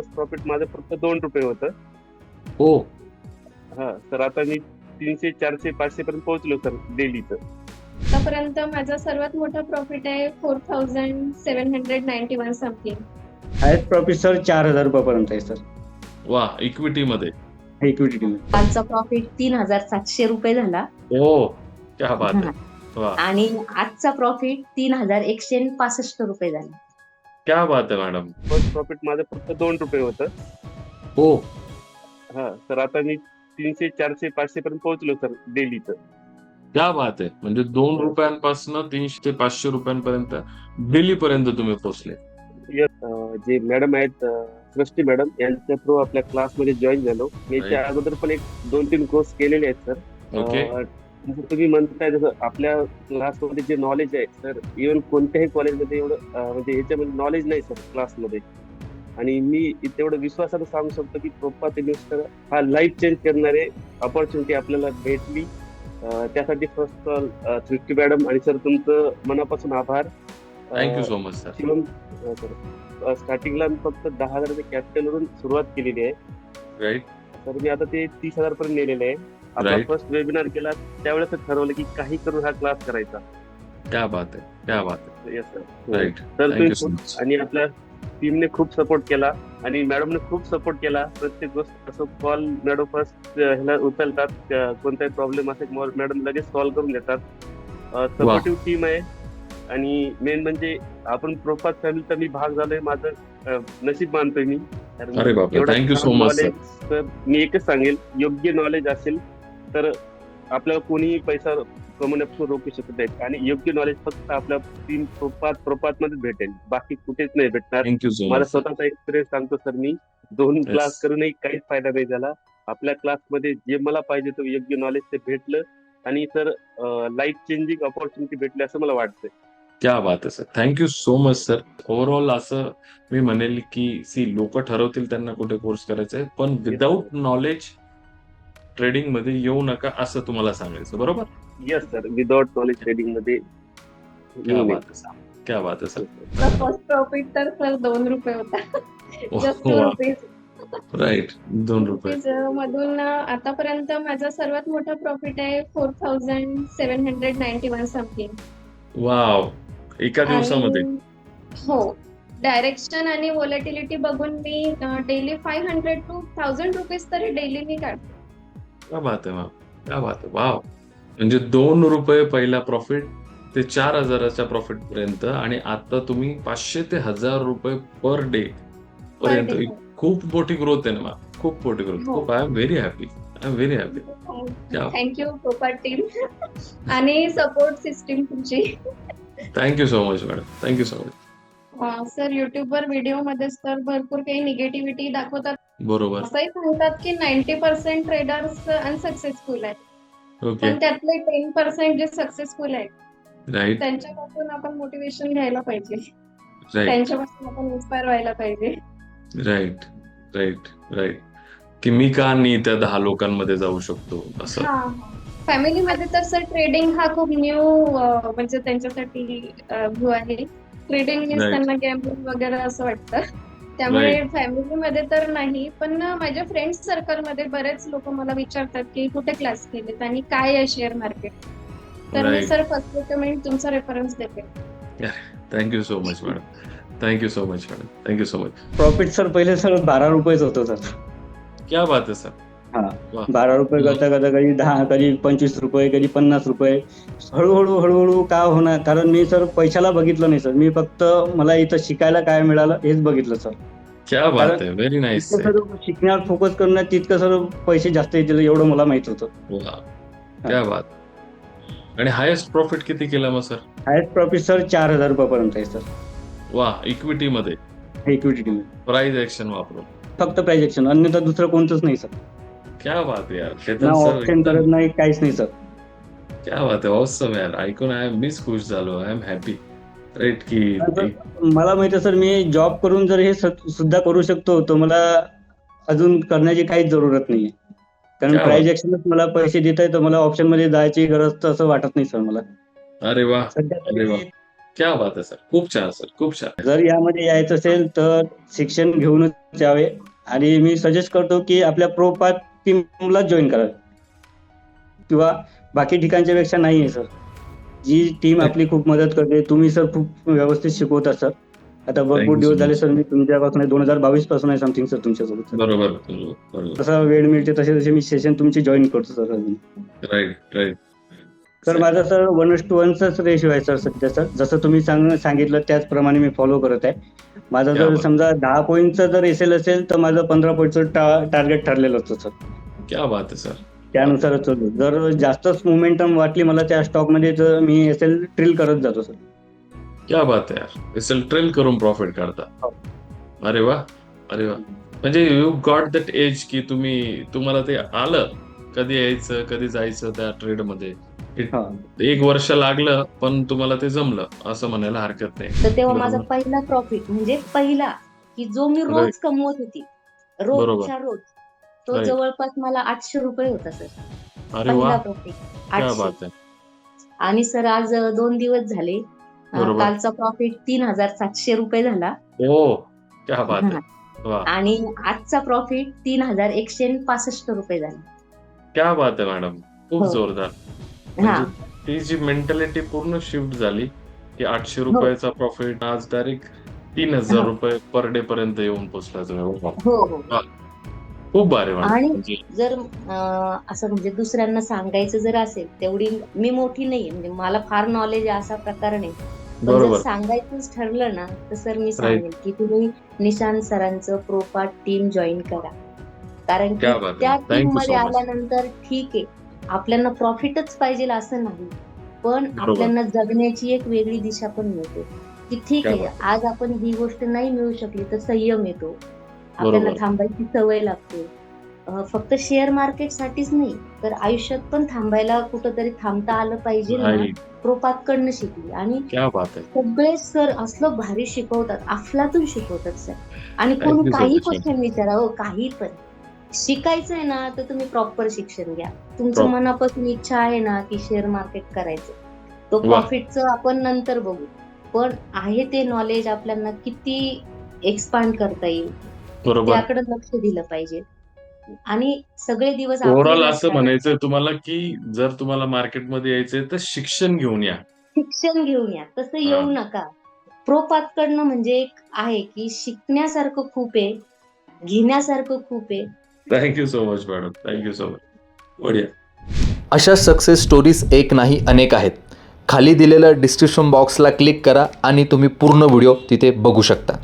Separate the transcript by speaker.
Speaker 1: First profit माझं फक्त दोन रुपये होतं.
Speaker 2: हो.
Speaker 1: हा तर आता मी तीनशे चारशे पाचशे पर्यंत पोहोचलो सर डेलीचं.
Speaker 3: आतापर्यंत माझा सर्वात मोठा प्रॉफिट आहे four thousand seven hundred ninety one something
Speaker 4: highest profit sir चार हजार रुपयापर्यंत आहे सर
Speaker 2: वा इक्विटी मध्ये
Speaker 4: इक्विटी टीम
Speaker 5: प्रॉफिट तीन हजार सातशे रुपये झाला.
Speaker 2: हो क्या बात आहे. वा.
Speaker 5: आणि आजचा प्रॉफिट तीन हजार एकशे पासष्ट रुपये झाला.
Speaker 2: क्या बात आहे मॅडम
Speaker 1: फर्स्ट प्रॉफिट माझं फक्त दोन रुपये होतं.
Speaker 2: हो.
Speaker 1: हा तर आता मी तीनशे चारशे पाचशे पर्यंत पोहोचलो सर डेलीचं
Speaker 2: क्या बात आहे म्हणजे दोन रुपयांपासून तीनशे ते पाचशे रुपयांपर्यंत डेली पर्यंत तुम्ही पोहोचले.
Speaker 1: जे मॅडम आहेत सृष्टी मॅडम यांच्या थ्रू आपल्या क्लासमध्ये जॉईन झालो. मी याच्या. अगोदर पण एक दोन तीन कोर्स केलेले आहेत सर तुम्ही म्हणताय जसं आपल्या क्लासमध्ये जे नॉलेज आहे सर इव्हन कोणत्याही कॉलेजमध्ये एवढं म्हणजे याच्यामध्ये नॉलेज नाही सर क्लासमध्ये आणि मी तेवढं विश्वासानं सांगू शकतो की प्रोपात इन्व्हेस्टर हा लाईफ चेंज करणारे ऑपॉर्च्युनिटी आपल्याला भेटली. त्यासाठी फर्स्ट ऑल सृष्टी मॅडम आणि सर तुमचं मनापासून आभार.
Speaker 2: थँक्यू सो मच सर
Speaker 1: स्टार्टिंगला मी फक्त दहा हजाराच्या कॅपिटल वरून सुरुवात केलेली आहे.
Speaker 2: राईट
Speaker 1: तर मी आता ते तीस हजार पर्यंत नेलेले आहे. आपला
Speaker 2: Right.
Speaker 1: फर्स्ट वेबिनार केला त्यावेळेस ठरवलं की काही करून हा क्लास करायचा.
Speaker 2: क्या बात आहे क्या बात आहे
Speaker 1: येस सर
Speaker 2: राईट
Speaker 1: तर
Speaker 2: थँक्यू सो
Speaker 1: तुम्ही
Speaker 2: मच
Speaker 1: आणि आपल्या टीमने खूप सपोर्ट केला आणि मॅडमने खूप सपोर्ट केला. प्रत्येक गोष्ट असं कॉल मॅडम फर्स्ट ह्याला उचलतात. अं, कोणताही प्रॉब्लेम असेल मॅडम लगेच सॉल्व्ह करून देतात. सपोर्टिव्ह टीम आहे. आणि मेन म्हणजे आपण प्रोफात फॅमिलीचा मी भाग झालोय माझं अं, नशीब मानतोय मी. कारण
Speaker 2: अरे बापरे,
Speaker 1: एवढं
Speaker 2: thank you so
Speaker 1: छान
Speaker 2: much, sir.
Speaker 1: knowledge, तर मी एकच सांगेल योग्य नॉलेज असेल तर आपल्याला कोणीही पैसा कमवण्यापासून रोखू शकत नाहीत. आणि योग्य नॉलेज फक्त आपल्या तीन प्रोपात प्रोपात मध्ये भेटेल. बाकी कुठेच नाही भेटणार.
Speaker 2: मच
Speaker 1: स्वतःचा एक्सपिरियन्स सांगतो सर मी. दोन क्लास करूनही काहीच फायदा नाही झाला. आपल्या क्लासमध्ये जे मला पाहिजे तो योग्य नॉलेज ते भेटलं. आणि सर लाईफ चेंजिंग ऑपॉर्च्युनिटी भेटली असं मला वाटतंय.
Speaker 2: क्या बात आहे sir thank you so much sir overall असं मी म्हणेल की सी लोक ठरवतील त्यांना कुठे कोर्स करायचा आहे पण विदाऊट नॉलेज ट्रेडिंगमध्ये येऊ नका असं तुम्हाला सांगायचं बरोबर?
Speaker 1: येस सर विदाउट नॉलेज ट्रेडिंगमध्ये
Speaker 2: क्या. बात आहे सर क्या बात आहे सर
Speaker 3: फर्स्ट प्रॉफिट तर सर दोन रुपये होता.
Speaker 2: राईट दोन रुपये.
Speaker 3: मधून आतापर्यंत माझा सर्वात मोठा प्रॉफिट आहे four thousand seven hundred ninety one something
Speaker 2: wow एका दिवसामध्ये.
Speaker 3: हो. डायरेक्शन आणि वॉलेटिलिटी बघून मी daily five hundred to thousand rupees तरी डेली मी काढते.
Speaker 2: क्या बात आहे क्या बात आहे वाव म्हणजे दोन रुपये पहिला प्रॉफिट ते चार हजाराच्या प्रॉफिट पर्यंत आणि आता तुम्ही पाचशे ते हजार रुपये पर डे पर्यंत. खूप मोठी ग्रोथ आहे ना खूप मोठी ग्रोथ
Speaker 3: हो.
Speaker 2: खूप I am very happy I am very happy.
Speaker 3: Thank you team आणि सपोर्ट सिस्टीम तुमची.
Speaker 2: Thank you so much madam thank you so much
Speaker 3: sir युट्यूबवर व्हिडिओमध्ये तर भरपूर काही निगेटिव्हिटी दाखवतात.
Speaker 2: बरोबर.
Speaker 3: असंही सांगतात की नाईन्टी पर्सेंट ट्रेडर्स अनसक्सेसफुल आहेत.
Speaker 2: ओके
Speaker 3: पण त्यातले टेन पर्सेंट जे सक्सेसफुल आहेत
Speaker 2: राईट
Speaker 3: त्यांच्यापासून आपण मोटिवेशन घ्यायला पाहिजे.
Speaker 2: राईट
Speaker 3: त्यांच्यापासून आपण इन्स्पायर व्हायला पाहिजे.
Speaker 2: राईट राईट राईट की मी का नाही त्या दहा लोकांमध्ये जाऊ शकतो असं?
Speaker 3: फॅमिलीमध्ये तर सर ट्रेडिंग हा खूप न्यू म्हणजे त्यांच्यासाठी व्ह्यू आहे. Trading means
Speaker 2: Right.
Speaker 3: त्यांना गॅम्बलिंग वगैरे असं वाटतं. त्यामुळे फॅमिलीमध्ये तर नाही पण माझ्या फ्रेंड सर्कलमध्ये बरेच लोक मला विचारतात की कुठे क्लास केलेत आणि काय आहे शेअर मार्केट तर मी
Speaker 2: Right.
Speaker 3: सर फर्स्ट रेकमेंड तुमचा रेफरन्स देते.
Speaker 2: Thank you so much madam thank you so much madam thank you so much
Speaker 4: profit sir पहिले सर बारा रुपयेच होतं सर
Speaker 2: क्या बात आहे सर
Speaker 4: हा. बारा रुपये करता करता कधी दहा कधी पंचवीस रुपये कधी पन्नास रुपये. हळूहळू हळूहळू का होणार? कारण मी सर पैशाला बघितलं नाही सर. मी फक्त मला इथं शिकायला काय मिळालं हेच बघितलं सर.
Speaker 2: व्हेरी नाईस
Speaker 4: शिकण्यावर फोकस करणं तितकं सर पैसे जास्त येतील एवढं मला माहीत होतं.
Speaker 2: आणि हायेस्ट प्रॉफिट किती केला मग सर?
Speaker 4: हायस्ट प्रॉफिट सर चार हजार रुपयापर्यंत आहे सर.
Speaker 2: वा. इक्विटी मध्ये.
Speaker 4: इक्विटी
Speaker 2: प्राइस ऍक्शन वापरून.
Speaker 4: फक्त प्राइजेक्शन अन्यथा दुसरं कोणतंच नाही सर.
Speaker 2: क्या बात यार
Speaker 4: ना ऑप्शन करत नाही काहीच नाही सर.
Speaker 2: क्या बात आहे ऑसम यार ऐकून आय मीच खुश झालो आय एम हॅपी राईट की
Speaker 4: मला माहिती आहे सर मी जॉब करून जर हे सुद्धा करू शकतो तर मला अजून करण्याची काहीच जरूरत नाहीये. कारण ऍक्शनच मला पैसे देत आहे तर मला ऑप्शनमध्ये जायची गरज तर असं वाटत नाही सर मला.
Speaker 2: अरे वा अरे वा. क्या बात आहे सर खूप छान सर खूप छान.
Speaker 4: जर यामध्ये यायचं असेल तर शिक्षण घेऊनच यावे. आणि मी सजेस्ट करतो की आपल्या प्रोपात टीमला जॉईन करा. किंवा बाकी ठिकाणच्या पेक्षा नाही आहे सर जी टीम आपली खूप मदत करते तुम्ही सर खूप व्यवस्थित शिकवता सर आता भरपूर दिवस. झाले सर मी तुमच्यापासून दोन हजार बावीसपासून आहे समथिंग सर तुमच्यासोबत
Speaker 2: बरोबर
Speaker 4: जसा वेळ मिळते तसे तसे मी सेशन तुमची जॉईन करतो सर अजून.
Speaker 2: Right right
Speaker 4: sir. माझा सर वन टू वनचाच रेशिओ आहे सर सध्या सर जसं तुम्ही सांग सांगितलं त्याचप्रमाणे मी फॉलो करत आहे. माझा जर. समजा दहा पॉईंटचं जर एसेल असेल तर माझं पंधरा पॉईंटचं टार्गेट ठरलेलं असतं सर.
Speaker 2: क्या बात आहे सर.
Speaker 4: त्यानुसारच चालू जर जास्तच मोमेंटम वाटली मला त्या स्टॉकमध्ये तर मी एसेल ट्रिल करत जातो सर.
Speaker 2: क्या बात आहे यार. एसएल ट्रेल करून प्रॉफिट काढता.
Speaker 4: हो.
Speaker 2: अरे वा अरे वा. म्हणजे यू गॉट दॅट एज की तुम्ही तुम्हाला ते आलं. कधी यायचं कधी जायचं त्या ट्रेडमध्ये?
Speaker 4: हा.
Speaker 2: एक वर्ष लागलं पण तुम्हाला ते जमलं असं म्हणायला हरकत नाही.
Speaker 5: तर तेव्हा
Speaker 2: बरोबर.
Speaker 5: माझा पहिला प्रॉफिट म्हणजे पहिला की जो मी
Speaker 2: Right.
Speaker 5: रोज कमवत होती रोजच्या रोज तो
Speaker 2: Right.
Speaker 5: जवळपास मला आठशे रुपये होता सर.
Speaker 2: अरे
Speaker 5: पहिला प्रॉफिट
Speaker 2: क्या
Speaker 5: आठशे.
Speaker 2: बात आहे.
Speaker 5: आणि सर आज अ, दोन दिवस झाले. अ,
Speaker 2: बरोबर.
Speaker 5: कालचा प्रॉफिट तीन हजार सातशे रुपये झाला.
Speaker 2: ओ क्या बात आहे. वा.
Speaker 5: आणि आजचा प्रॉफिट तीन हजार एकशे पासष्ट रुपये झाला.
Speaker 2: क्या बात आहे मॅडम. खूप
Speaker 5: हो.
Speaker 2: जोरदार.
Speaker 5: हा
Speaker 2: म्हणजे ती जी मेंटॅलिटी पूर्ण शिफ्ट झाली की आठशे
Speaker 5: हो.
Speaker 2: रुपयाचा प्रॉफिट आज डायरेक्ट तीन हजार
Speaker 5: हो.
Speaker 2: रुपये पर डे पर्यंत येऊन पोहोचला तुम्ही.
Speaker 5: हो हो
Speaker 2: खूप भारी
Speaker 5: आणि-
Speaker 2: म्हणजे
Speaker 5: जर असं म्हणजे दुसऱ्यांना सांगायचं जर असेल तेवढी मी मोठी नाहीये म्हणजे मला फार नॉलेज आहे असा प्रकार नाही. जर सांगायचंच ठरलं ना तर सर मी सांगेन की तुम्ही निशांत सरांचं प्रोपार्ट टीम जॉईन करा. कारण की त्या
Speaker 2: टीममध्ये
Speaker 5: आल्यानंतर ठीक आहे. आपल्याला प्रॉफिटच पाहिजे असं नाही. पण. आपल्याला जगण्याची एक वेगळी दिशा पण मिळते. की ठीक आहे आज आपण ही गोष्ट नाही मिळू शकली तर संयम येतो. आपल्याला. थांबायची सवय लागते. फक्त शेअर मार्केट साठीच नाही तर आयुष्यात पण थांबायला कुठंतरी थांबता आलं पाहिजे ना
Speaker 2: नाही
Speaker 5: प्रोपात कडनं शिकली. आणि सगळे सर असलं भारी शिकवतात अफलातून शिकवतात सर. आणि कोणी काही. क्वेश्चन विचारा हो काही पण. शिकायचंय ना तर तुम्ही प्रॉपर शिक्षण घ्या. तुमचं
Speaker 2: Prop-
Speaker 5: मनापासून इच्छा आहे ना की शेअर मार्केट करायचं. तो
Speaker 2: वा.
Speaker 5: प्रॉफिटचं आपण नंतर बघू. पण आहे ते नॉलेज आपल्याला किती एक्सपांड करता येईल
Speaker 2: बरोबर.
Speaker 5: त्याकडे लक्ष दिलं पाहिजे. आणि सगळे दिवस आपले
Speaker 2: ओव्हरऑल असं
Speaker 5: नसतात.
Speaker 2: म्हणायचं तुम्हाला की जर तुम्हाला मार्केटमध्ये यायचंय तर शिक्षण घेऊन या.
Speaker 5: शिक्षण घेऊन या. तसं येऊ नका. प्रोपात कडनं म्हणजे एक आहे की शिकण्यासारखं खूप आहे घेण्यासारखं खूप आहे
Speaker 2: thank you so much madam thank you so much बढिया
Speaker 6: अशा सक्सेस स्टोरीज एक नाही अनेक आहेत. खाली दिलेल्या डिस्क्रिप्शन बॉक्सला क्लिक करा आणि तुम्ही पूर्ण व्हिडिओ तिथे बघू शकता.